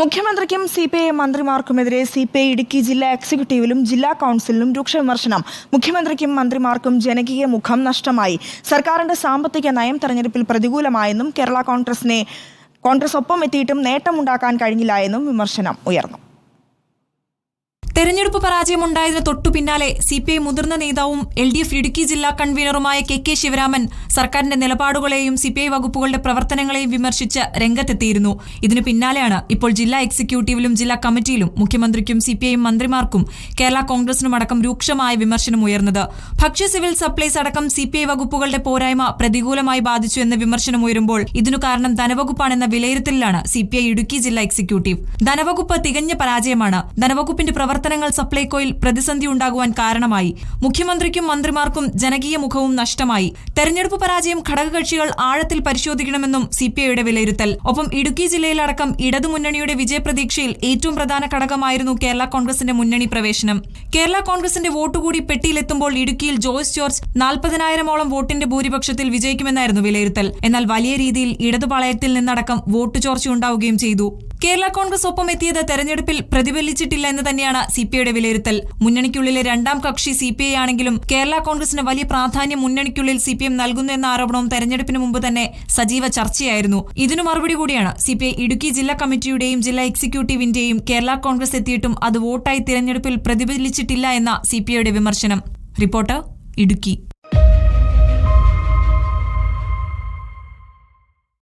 മുഖ്യമന്ത്രിക്കും C P I മന്ത്രിമാർക്കുമെതിരെ C P I Idukki ജില്ലാ എക്സിക്യൂട്ടീവിലും ജില്ലാ കൌൺസിലിലും രൂക്ഷ വിമർശനം. മുഖ്യമന്ത്രിക്കും മന്ത്രിമാർക്കും ജനകീയ മുഖം നഷ്ടമായി. സർക്കാരിന്റെ സാമ്പത്തിക നയം തെരഞ്ഞെടുപ്പിൽ പ്രതികൂലമായെന്നും കേരള കോൺഗ്രസിനെ കോൺഗ്രസ് ഒപ്പം എത്തിയിട്ടും നേട്ടമുണ്ടാക്കാൻ കഴിഞ്ഞില്ല എന്നും വിമർശനം ഉയർന്നു. തെരഞ്ഞെടുപ്പ് പരാജയമുണ്ടായതിന് തൊട്ടു പിന്നാലെ സി പി ഐ മുതിർന്ന നേതാവും എൽ ഡി എഫ് ഇടുക്കി ജില്ലാ കൺവീനറുമായ കെ കെ ശിവരാമൻ സർക്കാരിന്റെ നിലപാടുകളെയും സി പി ഐ വകുപ്പുകളുടെ പ്രവർത്തനങ്ങളെയും വിമർശിച്ച് രംഗത്തെത്തിയിരുന്നു. ഇതിനു പിന്നാലെയാണ് ഇപ്പോൾ ജില്ലാ എക്സിക്യൂട്ടീവിലും ജില്ലാ കമ്മിറ്റിയിലും മുഖ്യമന്ത്രിക്കും സി പി ഐ മന്ത്രിമാർക്കും കേരള കോൺഗ്രസിനും അടക്കം രൂക്ഷമായ വിമർശനം ഉയർന്നത്. ഭക്ഷ്യ സിവിൽ സപ്ലൈസ് അടക്കം സി പി ഐ വകുപ്പുകളുടെ പോരായ്മ പ്രതികൂലമായി ബാധിച്ചു എന്ന വിമർശനം ഉയരുമ്പോൾ ഇതിനു കാരണം ധനവകുപ്പാണെന്ന വിലയിരുത്തലിലാണ് സി പി ഐ ഇടുക്കി ജില്ലാ എക്സിക്യൂട്ടീവ്. ധനവകുപ്പ് തികഞ്ഞ പരാജയമാണ്. ധനവകുപ്പിന്റെ പ്രവർത്തനങ്ങൾ സപ്ലൈകോയിൽ പ്രതിസന്ധി ഉണ്ടാകുവാൻ കാരണമായി. മുഖ്യമന്ത്രിക്കും മന്ത്രിമാർക്കും ജനകീയ മുഖവും നഷ്ടമായി. തെരഞ്ഞെടുപ്പ് പരാജയം ഘടകകക്ഷികൾ ആഴത്തിൽ പരിശോധിക്കണമെന്നും സി പി ഐയുടെ വിലയിരുത്തൽ. ഒപ്പം ഇടുക്കി ജില്ലയിലടക്കം ഇടതുമുന്നണിയുടെ വിജയപ്രതീക്ഷയിൽ ഏറ്റവും പ്രധാന ഘടകമായിരുന്നു കേരള കോൺഗ്രസിന്റെ മുന്നണി പ്രവേശനം. കേരള കോൺഗ്രസിന്റെ വോട്ടുകൂടി പെട്ടിയിലെത്തുമ്പോൾ ഇടുക്കിയിൽ ജോയ്സ് ജോർജ് നാൽപ്പതിനായിരമോളം വോട്ടിന്റെ ഭൂരിപക്ഷത്തിൽ വിജയിക്കുമെന്നായിരുന്നു വിലയിരുത്തൽ. എന്നാൽ വലിയ രീതിയിൽ ഇടതുപാളയത്തിൽ നിന്നടക്കം വോട്ട് ചോർച്ച ഉണ്ടാവുകയും ചെയ്തു. കേരള കോൺഗ്രസ് ഒപ്പം എത്തിയത് തെരഞ്ഞെടുപ്പിൽ പ്രതിഫലിച്ചിട്ടില്ല എന്ന് തന്നെയാണ് സി പി ഐയുടെ വിലയിരുത്തൽ. മുന്നണിക്കുള്ളിലെ രണ്ടാം കക്ഷി സി പി ഐ ആണെങ്കിലും കേരള കോൺഗ്രസിന് വലിയ പ്രാധാന്യം മുന്നണിക്കുള്ളിൽ സി പി എം നൽകുന്നു എന്ന ആരോപണവും തെരഞ്ഞെടുപ്പിന് മുമ്പ് തന്നെ സജീവ ചർച്ചയായിരുന്നു. ഇതിനു മറുപടി കൂടിയാണ് സി പി ഐ ഇടുക്കി ജില്ലാ കമ്മിറ്റിയുടെയും ജില്ലാ എക്സിക്യൂട്ടീവിന്റെയും കേരള കോൺഗ്രസ് എത്തിയിട്ടും അത് വോട്ടായി തിരഞ്ഞെടുപ്പിൽ പ്രതിഫലിച്ചിട്ടില്ല എന്ന സി പി ഐയുടെ വിമർശനം. റിപ്പോർട്ടർ ഇടുക്കി.